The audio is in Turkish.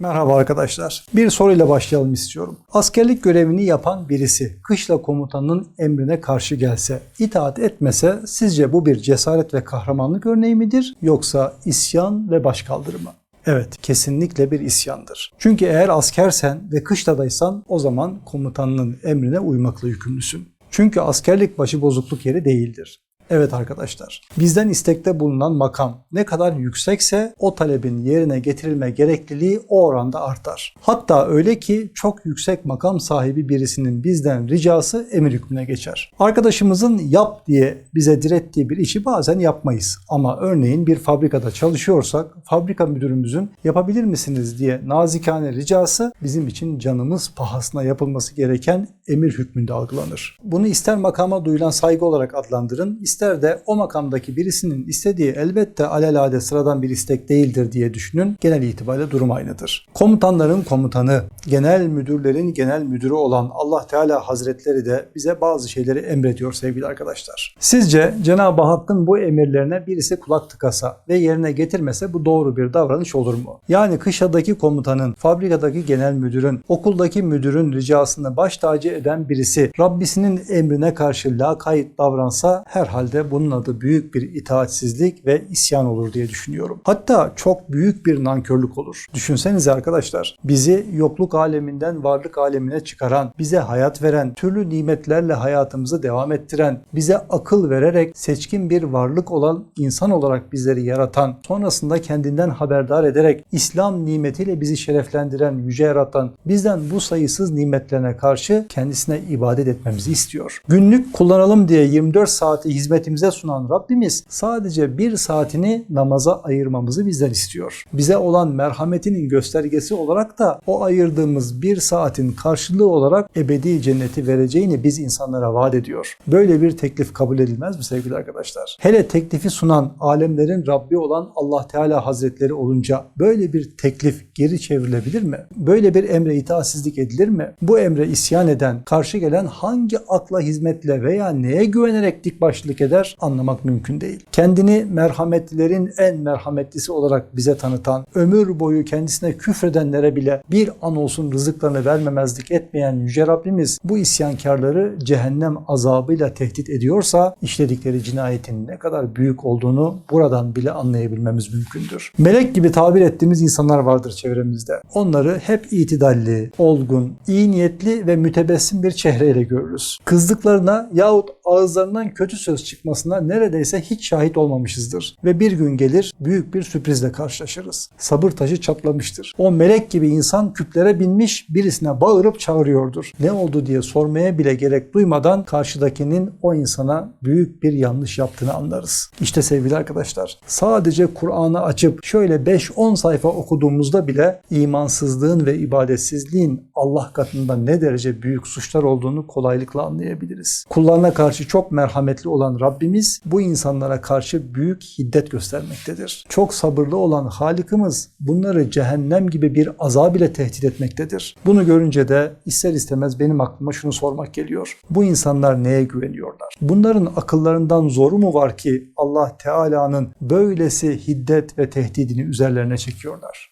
Merhaba arkadaşlar. Bir soruyla başlayalım istiyorum. Askerlik görevini yapan birisi kışla komutanının emrine karşı gelse, itaat etmese sizce bu bir cesaret ve kahramanlık örneği midir yoksa isyan ve başkaldırı mı? Evet, kesinlikle bir isyandır. Çünkü eğer askersen ve kışladaysan o zaman komutanının emrine uymakla yükümlüsün. Çünkü askerlik başıbozukluk yeri değildir. Evet arkadaşlar, bizden istekte bulunan makam ne kadar yüksekse o talebin yerine getirilme gerekliliği o oranda artar. Hatta öyle ki çok yüksek makam sahibi birisinin bizden ricası emir hükmüne geçer. Arkadaşımızın yap diye bize direttiği bir işi bazen yapmayız. Ama örneğin bir fabrikada çalışıyorsak fabrika müdürümüzün yapabilir misiniz diye nazikane ricası bizim için canımız pahasına yapılması gereken emir hükmünde algılanır. Bunu ister makama duyulan saygı olarak adlandırın, ister de o makamdaki birisinin istediği elbette alelade sıradan bir istek değildir diye düşünün. Genel itibariyle durum aynıdır. Komutanların komutanı, genel müdürlerin genel müdürü olan Allah Teala Hazretleri de bize bazı şeyleri emrediyor sevgili arkadaşlar. Sizce Cenab-ı Hakk'ın bu emirlerine birisi kulak tıkasa ve yerine getirmese bu doğru bir davranış olur mu? Yani kışladaki komutanın, fabrikadaki genel müdürün, okuldaki müdürün ricasını baş tacı eden birisi Rabbisinin emrine karşı lakayt davransa herhalde bunun adı büyük bir itaatsizlik ve isyan olur diye düşünüyorum. Hatta çok büyük bir nankörlük olur. Düşünsenize arkadaşlar bizi yokluk aleminden varlık alemine çıkaran, bize hayat veren, türlü nimetlerle hayatımızı devam ettiren, bize akıl vererek seçkin bir varlık olan insan olarak bizleri yaratan, sonrasında kendinden haberdar ederek İslam nimetiyle bizi şereflendiren, yüce yaratan, bizden bu sayısız nimetlerine karşı kendisine ibadet etmemizi istiyor. Günlük kullanalım diye 24 saati hizmetimize sunan Rabbimiz sadece bir saatini namaza ayırmamızı bizden istiyor. Bize olan merhametinin göstergesi olarak da o ayırdığımız bir saatin karşılığı olarak ebedi cenneti vereceğini biz insanlara vaat ediyor. Böyle bir teklif kabul edilmez mi sevgili arkadaşlar? Hele teklifi sunan alemlerin Rabbi olan Allah Teala Hazretleri olunca böyle bir teklif geri çevrilebilir mi? Böyle bir emre itaatsizlik edilir mi? Bu emre isyan eden, karşı gelen hangi akla hizmetle veya neye güvenerek dik başlılık eder anlamak mümkün değil. Kendini merhametlilerin en merhametlisi olarak bize tanıtan, ömür boyu kendisine küfredenlere bile bir an olsun rızıklarını vermemezlik etmeyen Yüce Rabbimiz bu isyankarları cehennem azabıyla tehdit ediyorsa işledikleri cinayetin ne kadar büyük olduğunu buradan bile anlayabilmemiz mümkündür. Melek gibi tabir ettiğimiz insanlar vardır çevremizde. Onları hep itidalli, olgun, iyi niyetli ve mütebessim bir çehreyle görürüz. Kızdıklarına yahut ağızlarından kötü söz çıkmasına neredeyse hiç şahit olmamışızdır. Ve bir gün gelir büyük bir sürprizle karşılaşırız. Sabır taşı çatlamıştır. O melek gibi insan küplere binmiş birisine bağırıp çağırıyordur. Ne oldu diye sormaya bile gerek duymadan karşıdakinin o insana büyük bir yanlış yaptığını anlarız. İşte sevgili arkadaşlar sadece Kur'an'ı açıp şöyle 5-10 sayfa okuduğumuzda bile imansızlığın ve ibadetsizliğin Allah katında ne derece büyük suçlar olduğunu kolaylıkla anlayabiliriz. Kullarına karşı çok merhametli Rabbimiz bu insanlara karşı büyük hiddet göstermektedir. Çok sabırlı olan Halikimiz bunları cehennem gibi bir azab ile tehdit etmektedir. Bunu görünce de ister istemez benim aklıma şunu sormak geliyor. Bu insanlar neye güveniyorlar? Bunların akıllarından zoru mu var ki Allah Teala'nın böylesi hiddet ve tehdidini üzerlerine çekiyorlar?